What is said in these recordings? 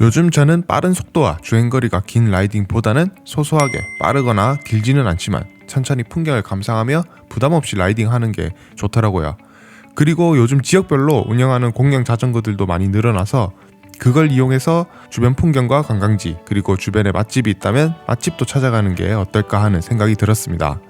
요즘 저는 빠른 속도와 주행거리가 긴 라이딩보다는 소소하게 빠르거나 길지는 않지만 천천히 풍경을 감상하며 부담 없이 라이딩하는 게 좋더라고요. 그리고 요즘 지역별로 운영하는 공영 자전거들도 많이 늘어나서 그걸 이용해서 주변 풍경과 관광지 그리고 주변에 맛집이 있다면 맛집도 찾아가는 게 어떨까 하는 생각이 들었습니다.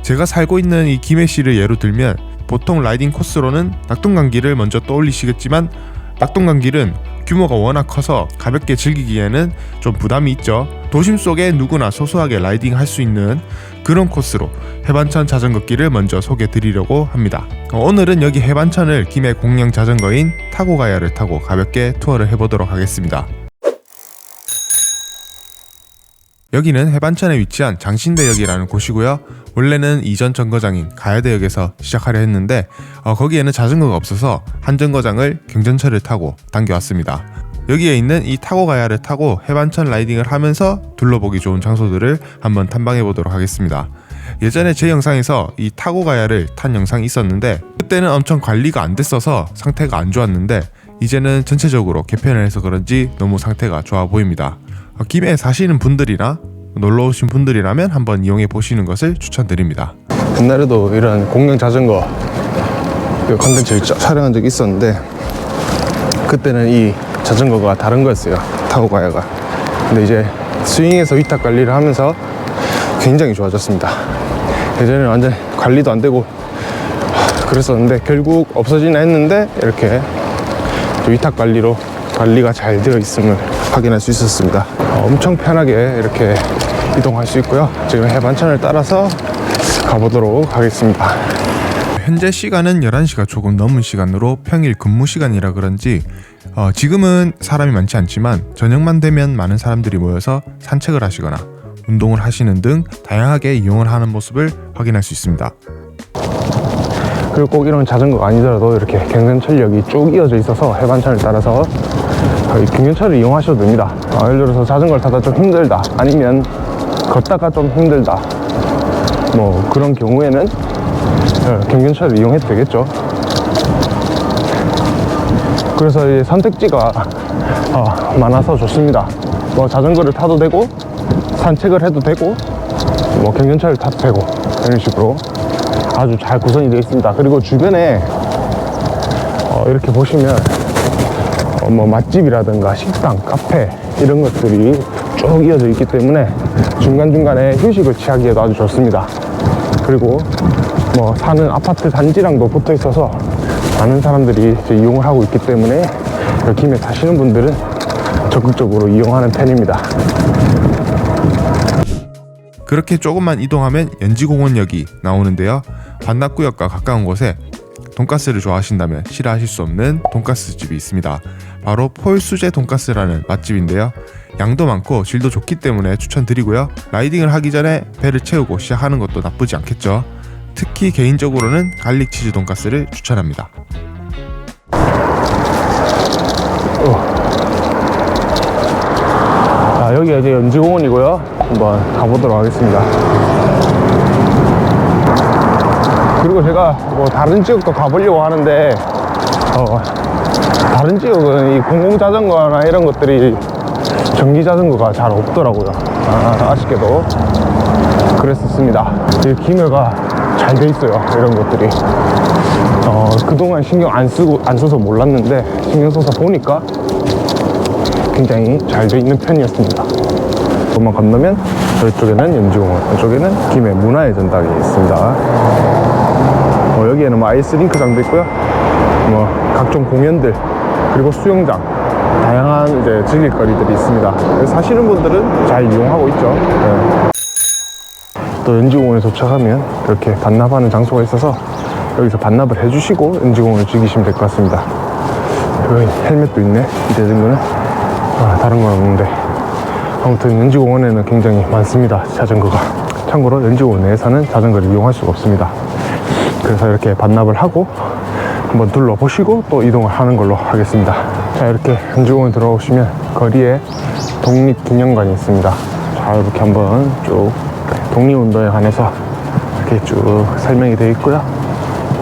제가 살고 있는 이 김해시를 예로 들면 보통 라이딩 코스로는 낙동강 길을 먼저 떠올리시겠지만 낙동강 길은 규모가 워낙 커서 가볍게 즐기기에는 좀 부담이 있죠. 도심 속에 누구나 소소하게 라이딩 할 수 있는 그런 코스로 해반천 자전거길을 먼저 소개 드리려고 합니다. 어, 오늘은 여기 해반천을 김해 공영 자전거인 타고 가야를 타고 가볍게 투어를 해보도록 하겠습니다. 여기는 해반천에 위치한 장신대역이라는 곳이고요. 원래는 이전 정거장인 가야대역에서 시작하려 했는데 어, 거기에는 자전거가 없어서 한 정거장을 경전철을 타고 당겨왔습니다. 여기에 있는 이 타고 가야를 타고 해반천 라이딩을 하면서 둘러보기 좋은 장소들을 한번 탐방해 보도록 하겠습니다. 예전에 제 영상에서 이 타고 가야를 탄 영상이 있었는데 그때는 엄청 관리가 안 됐어서 상태가 안 좋았는데 이제는 전체적으로 개편을 해서 그런지 너무 상태가 좋아 보입니다. 어, 김해에 사시는 분들이나 놀러 오신 분들이라면 한번 이용해 보시는 것을 추천드립니다. 옛날에도 이런 공영 자전거 그 컨텐츠를 짜- 촬영한 적이 있었는데 그때는 이 자전거가 다른 거였어요. 타고 가야가. 근데 이제 스윙에서 위탁 관리를 하면서 굉장히 좋아졌습니다. 예전에는 완전 관리도 안 되고 그랬었는데 결국 없어지나 했는데 이렇게 위탁 관리로 관리가 잘 되어 있음을 확인할 수 있었습니다 어, 엄청 편하게 이렇게 이동할 수 있고요 지금 해반천을 따라서 가보도록 하겠습니다. 현재 시간은 11시가 조금 넘은 시간으로 평일 근무 시간이라 그런지 어, 지금은 사람이 많지 않지만 저녁만 되면 많은 사람들이 모여서 산책을 하시거나 운동을 하시는 등 다양하게 이용을 하는 모습을 확인할 수 있습니다. 그리고 꼭 이런 자전거가 아니더라도 이렇게 경전철역이 쭉 이어져 있어서 해반천을 따라서 이 경전철을 이용하셔도 됩니다. 아, 예를 들어서 자전거를 타다 좀 힘들다 아니면 걷다가 좀 힘들다 뭐 그런 경우에는 어, 경전철을 이용해도 되겠죠. 그래서 이 선택지가 어, 많아서 좋습니다. 뭐 자전거를 타도 되고 산책을 해도 되고 뭐 경전철을 타도 되고 이런 식으로 아주 잘 구성이 되어 있습니다. 그리고 주변에 어, 이렇게 보시면 어, 뭐 맛집이라든가 식당, 카페 이런 것들이 쭉 이어져 있기 때문에 중간중간에 휴식을 취하기에도 아주 좋습니다. 그리고 뭐 사는 아파트 단지랑도 붙어 있어서 많은 사람들이 이용을 하고 있기 때문에 여기 김에 사시는 분들은 적극적으로 이용하는 편입니다. 그렇게 조금만 이동하면 연지공원역이 나오는데요. 반납구역과 가까운 곳에 돈가스를 좋아하신다면 싫어하실 수 없는 돈가스 집이 있습니다. 바로 폴수제 돈가스라는 맛집인데요. 양도 많고 질도 좋기 때문에 추천드리고요. 라이딩을 하기 전에 배를 채우고 시작하는 것도 나쁘지 않겠죠. 특히 개인적으로는 갈릭 치즈 돈가스를 추천합니다. 자, 여기가 이제 연지공원이고요. 한번 가보도록 하겠습니다. 그리고 제가 뭐 다른 지역도 가보려고 하는데, 어, 다른 지역은 이 공공 자전거나 이런 것들이 전기 자전거가 잘 없더라고요. 아, 아쉽게도. 그랬었습니다. 이 김해가 잘 돼 있어요. 이런 것들이. 어, 그동안 신경 안 쓰고, 안 써서 몰랐는데, 신경 써서 보니까 굉장히 잘 돼 있는 편이었습니다. 조금만 건너면 저쪽에는 연지공원, 이쪽에는 김해 문화의 전당이 있습니다. 어, 여기에는 뭐 아이스링크장도 있고요. 뭐 각종 공연들 그리고 수영장 다양한 이제 즐길 거리들이 있습니다. 사시는 분들은 잘 이용하고 있죠. 네. 또 연지공원에 도착하면 이렇게 반납하는 장소가 있어서 여기서 반납을 해주시고 연지공원을 즐기시면 될 것 같습니다. 여기 헬멧도 있네. 이 자전거는. 아, 다른 건 없는데 아무튼 연지공원에는 굉장히 많습니다 자전거가 참고로 연지공원 내에서는 자전거를 이용할 수가 없습니다 그래서 이렇게 반납을 하고 한번 둘러보시고 또 이동을 하는 걸로 하겠습니다. 자 이렇게 연지공원 들어오시면 거리에 독립기념관이 있습니다. 자 이렇게 한번 쭉 독립운동에 관해서 이렇게 쭉 설명이 되어 있고요.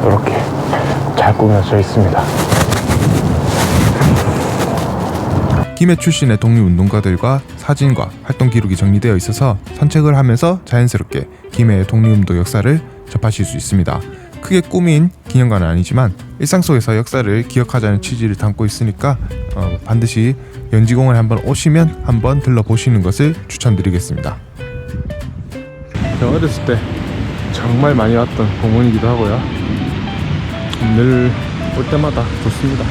이렇게 잘 꾸며져 있습니다. 김해 출신의 독립운동가들과 사진과 활동 기록이 정리되어 있어서 산책을 하면서 자연스럽게 김해의 독립운동 역사를 접하실 수 있습니다. 크게 꾸민 기념관은 아니지만 일상 속에서 역사를 기억하자는 취지를 담고 있으니까 어, 반드시 연지공원에 한번 오시면 한번 들러보시는 것을 추천드리겠습니다. 어렸을 때 정말 많이 왔던 공원이기도 하고요. 늘 올 때마다 좋습니다.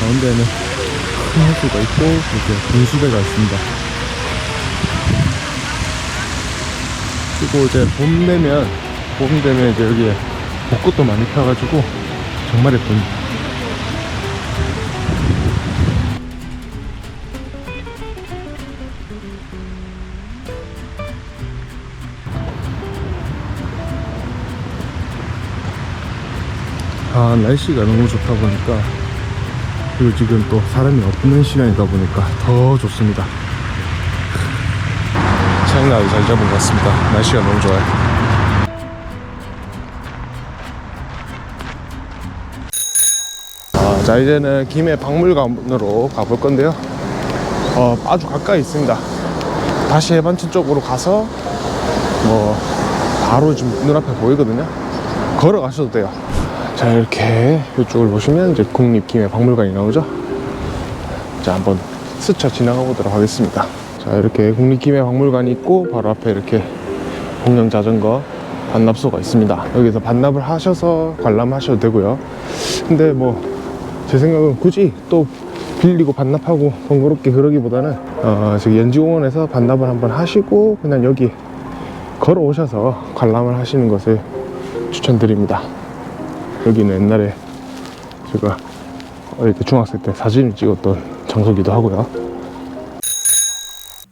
가운데에는 큰 호수가 있고 이렇게 분수대가 있습니다. 그리고 이제 봄 되면 봄 되면 이제 여기에 벚꽃도 많이 펴가지고 정말 예쁩니다. 아 날씨가 너무 좋다 보니까 그리고 지금 또 사람이 없는 시간이다 보니까 더 좋습니다 차이나를 잘 잡은 것 같습니다. 날씨가 너무 좋아요. 아, 자 이제는 김해 박물관으로 가볼 건데요. 어, 아주 가까이 있습니다. 다시 해반천 쪽으로 가서 뭐 바로 지금 눈앞에 보이거든요. 걸어가셔도 돼요. 자 이렇게 이쪽을 보시면 이제 국립 김해 박물관이 나오죠. 자 한번 스쳐 지나가 보도록 하겠습니다 자 이렇게 국립김해 박물관이 있고 바로 앞에 이렇게 공영 자전거 반납소가 있습니다. 여기서 반납을 하셔서 관람하셔도 되고요. 근데 뭐 제 생각은 굳이 또 빌리고 반납하고 번거롭게 그러기보다는 어, 저기 연지공원에서 반납을 한번 하시고 그냥 여기 걸어오셔서 관람을 하시는 것을 추천드립니다. 여기는 옛날에 제가 어릴 때 중학생 때 사진을 찍었던 장소기도 하고요.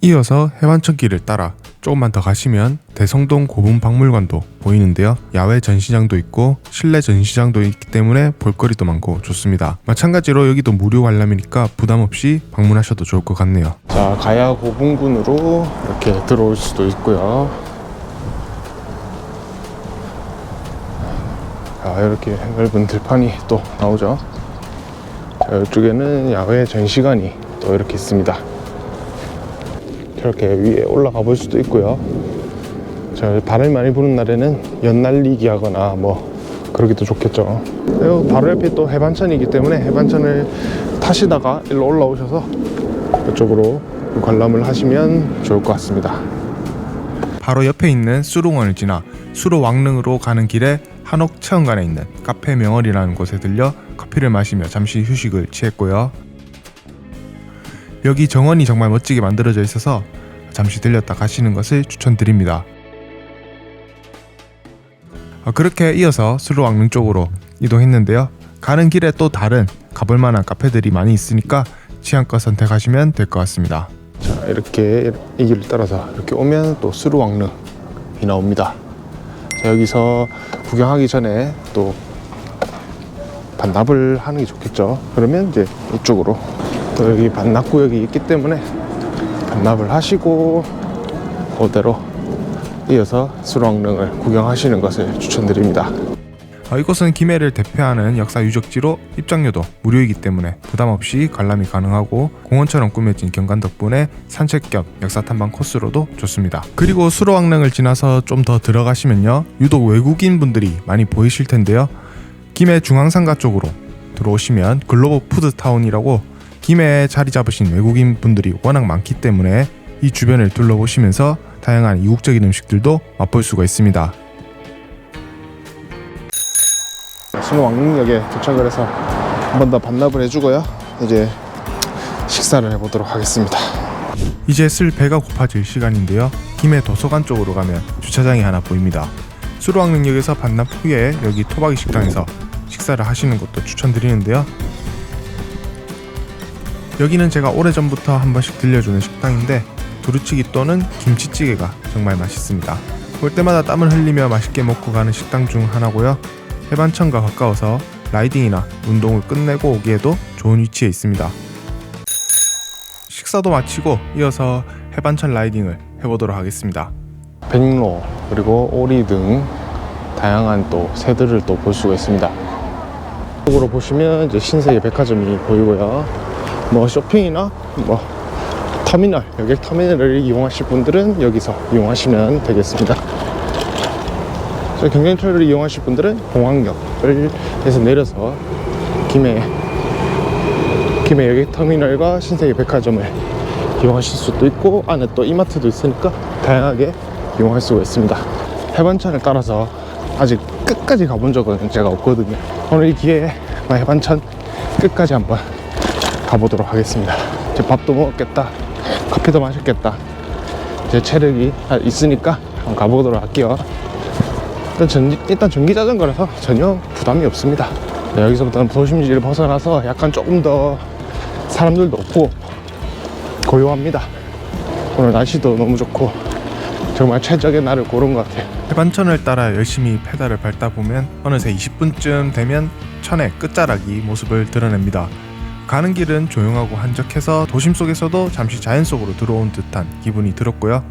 이어서 해완천길을 따라 조금만 더 가시면 대성동 고분박물관도 보이는데요. 야외 전시장도 있고 실내 전시장도 있기 때문에 볼거리도 많고 좋습니다. 마찬가지로 여기도 무료 관람이니까 부담 없이 방문하셔도 좋을 것 같네요. 자, 가야 고분군으로 이렇게 들어올 수도 있고요. 자, 이렇게 넓은 들판이 또 나오죠. 자, 이쪽에는 야외 전시관이 또 이렇게 있습니다. 이렇게 위에 올라가 볼 수도 있고요. 자, 바람이 많이 부는 날에는 연날리기 하거나 뭐 그러기도 좋겠죠. 바로 옆에 또 해반천이기 때문에 해반천을 타시다가 일로 올라오셔서 이쪽으로 관람을 하시면 좋을 것 같습니다. 바로 옆에 있는 수롱원을 지나 수로 왕릉으로 가는 길에 한옥 체험관에 있는 카페 명월이라는 곳에 들려 커피를 마시며 잠시 휴식을 취했고요. 여기 정원이 정말 멋지게 만들어져 있어서 잠시 들렸다 가시는 것을 추천드립니다. 어, 그렇게 이어서 수로 왕릉 쪽으로 이동했는데요. 가는 길에 또 다른 가볼 만한 카페들이 많이 있으니까 취향껏 선택하시면 될 것 같습니다. 자, 이렇게 이 길을 따라서 이렇게 오면 또 수루왕릉이 나옵니다. 자, 여기서 구경하기 전에 또 반납을 하는 게 좋겠죠. 그러면 이제 이쪽으로 또 여기 반납구역이 있기 때문에 반납을 하시고 그대로 이어서 수루왕릉을 구경하시는 것을 추천드립니다. 어, 이곳은 김해를 대표하는 역사 유적지로 입장료도 무료이기 때문에 부담 없이 관람이 가능하고 공원처럼 꾸며진 경관 덕분에 산책 겸 역사 탐방 코스로도 좋습니다. 그리고 수로왕릉을 지나서 좀 더 들어가시면요 유독 외국인 분들이 많이 보이실 텐데요 김해 중앙상가 쪽으로 들어오시면 글로벌 푸드 타운이라고 김해에 자리 잡으신 외국인 분들이 워낙 많기 때문에 이 주변을 둘러보시면서 다양한 이국적인 음식들도 맛볼 수가 있습니다. 수루왕릉역에 도착을 해서 한 번 더 반납을 해주고요. 이제 식사를 해보도록 하겠습니다. 이제 슬 배가 고파질 시간인데요. 김해 도서관 쪽으로 가면 주차장이 하나 보입니다. 수로왕릉역에서 반납 후에 여기 토박이 식당에서 식사를 하시는 것도 추천드리는데요. 여기는 제가 오래전부터 한 번씩 들려주는 식당인데 두루치기 또는 김치찌개가 정말 맛있습니다. 올 때마다 땀을 흘리며 맛있게 먹고 가는 식당 중 하나고요. 해반천과 가까워서 라이딩이나 운동을 끝내고 오기에도 좋은 위치에 있습니다. 식사도 마치고 이어서 해반천 라이딩을 해보도록 하겠습니다. 백로 그리고 오리 등 다양한 또 새들을 또 볼 수가 있습니다. 쪽으로 보시면 이제 신세계 백화점이 보이고요. 뭐 쇼핑이나 뭐 터미널, 여객 터미널을 이용하실 분들은 여기서 이용하시면 되겠습니다. 저 경전철을 이용하실 분들은 공항역을 해서 내려서 김해 김해 여객 터미널과 신세계 백화점을 이용하실 수도 있고 안에 또 이마트도 있으니까 다양하게 이용할 수가 있습니다. 해반천을 따라서 아직 끝까지 가본 적은 제가 없거든요. 오늘 이 기회에 해반천 끝까지 한번 가보도록 하겠습니다. 이제 밥도 먹었겠다, 커피도 마셨겠다. 제 체력이 있으니까 한번 가보도록 할게요. 일단, 전, 일단 전기 자전거라서 전혀 부담이 없습니다. 네, 여기서부터는 도심지를 벗어나서 약간 조금 더 사람들도 없고 고요합니다. 오늘 날씨도 너무 좋고 정말 최적의 날을 고른 것 같아요. 해반천을 따라 열심히 페달을 밟다 보면 어느새 20분쯤 되면 천의 끝자락이 모습을 드러냅니다. 가는 길은 조용하고 한적해서 도심 속에서도 잠시 자연 속으로 들어온 듯한 기분이 들었고요.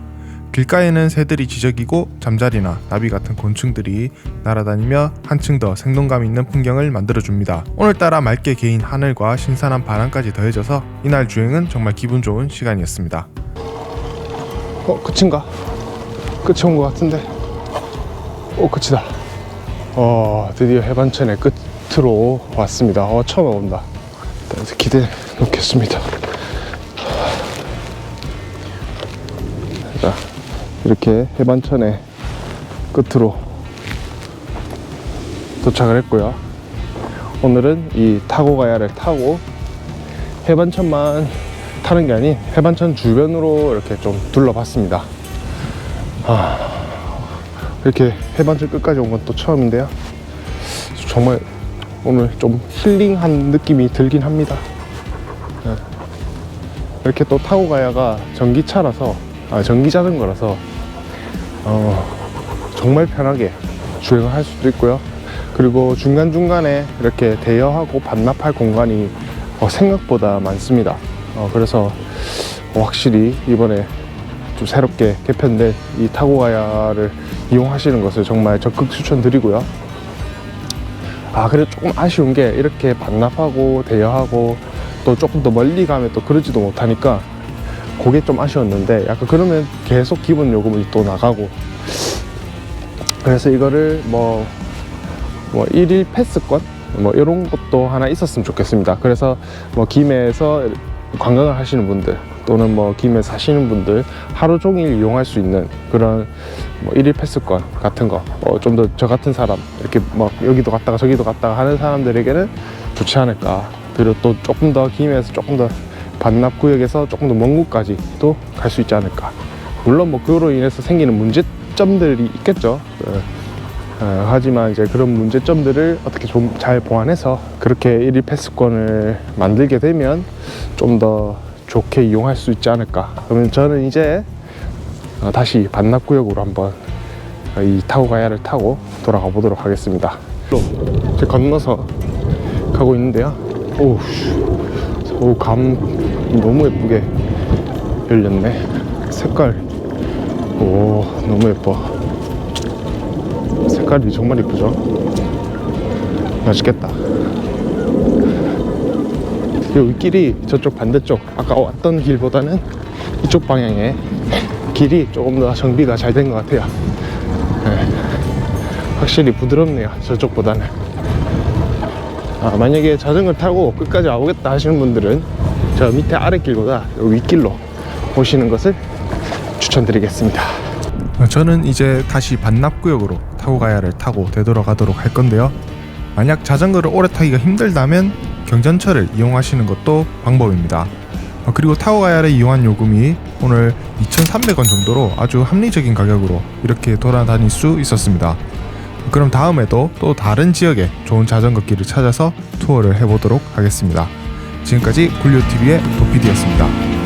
길가에는 새들이 지저귀고 잠자리나 나비 같은 곤충들이 날아다니며 한층 더 생동감 있는 풍경을 만들어줍니다. 오늘따라 맑게 개인 하늘과 신선한 바람까지 더해져서 이날 주행은 정말 기분 좋은 시간이었습니다. 어, 끝인가? 끝이 온 것 같은데. 오, 끝이다. 어, 드디어 해반천의 끝으로 왔습니다. 어, 처음 와본다. 일단 기대 놓겠습니다. 자, 이렇게 해반천의 끝으로 도착을 했고요. 오늘은 이 타고 가야를 타고 해반천만 타는 게 아닌 해반천 주변으로 이렇게 좀 둘러봤습니다. 아, 이렇게 해반천 끝까지 온 건 또 처음인데요. 정말 오늘 좀 힐링한 느낌이 들긴 합니다. 네. 이렇게 또 타고 가야가 전기차라서, 아, 전기 자전거라서, 어, 정말 편하게 주행을 할 수도 있고요. 그리고 중간중간에 이렇게 대여하고 반납할 공간이 어, 생각보다 많습니다. 어, 그래서 확실히 이번에 좀 새롭게 개편된 이 타고가야를 이용하시는 것을 정말 적극 추천드리고요. 아, 그래 조금 아쉬운 게 이렇게 반납하고 대여하고 또 조금 더 멀리 가면 또 그러지도 못하니까 그게 좀 아쉬웠는데 약간 그러면 계속 기본 요금이 또 나가고 그래서 이거를 뭐, 뭐 1일 패스권 뭐 이런 것도 하나 있었으면 좋겠습니다. 그래서 뭐 김해에서 관광을 하시는 분들 또는 뭐 김해 사시는 분들 하루 종일 이용할 수 있는 그런 뭐 일일 패스권 같은 거뭐좀더 저 같은 사람 이렇게 막 여기도 갔다가 저기도 갔다가 하는 사람들에게는 좋지 않을까. 그리고 또 조금 더 김해에서 조금 더 반납 구역에서 조금 더 먼 곳까지도 갈 수 있지 않을까. 물론 뭐 그로 인해서 생기는 문제점들이 있겠죠. 어, 어, 하지만 이제 그런 문제점들을 어떻게 좀 잘 보완해서 그렇게 일일 패스권을 만들게 되면 좀더 좋게 이용할 수 있지 않을까. 그러면 저는 이제 어, 다시 반납구역으로 한번 어, 이 타고 가야를 타고 돌아가 보도록 하겠습니다. 또 이제 건너서 가고 있는데요. 오우, 오, 감 너무 예쁘게 열렸네. 색깔, 오, 너무 예뻐. 색깔이 정말 이쁘죠? 맛있겠다. 여기 길이 저쪽 반대쪽 아까 왔던 길보다는 이쪽 방향의 길이 조금 더 정비가 잘 된 것 같아요. 네. 확실히 부드럽네요. 저쪽보다는. 아, 만약에 자전거 타고 끝까지 와보겠다 하시는 분들은 저 밑에 아랫길보다 여기 윗길로 오시는 것을 추천드리겠습니다. 저는 이제 다시 반납구역으로 타고 가야를 타고 되돌아가도록 할 건데요. 만약 자전거를 오래 타기가 힘들다면 경전철을 이용하시는 것도 방법입니다. 어, 그리고 타고 가야를 이용한 요금이 오늘 2,300원 정도로 아주 합리적인 가격으로 이렇게 돌아다닐 수 있었습니다. 그럼 다음에도 또 다른 지역에 좋은 자전거 길을 찾아서 투어를 해보도록 하겠습니다. 지금까지 굴료TV의 도피디였습니다.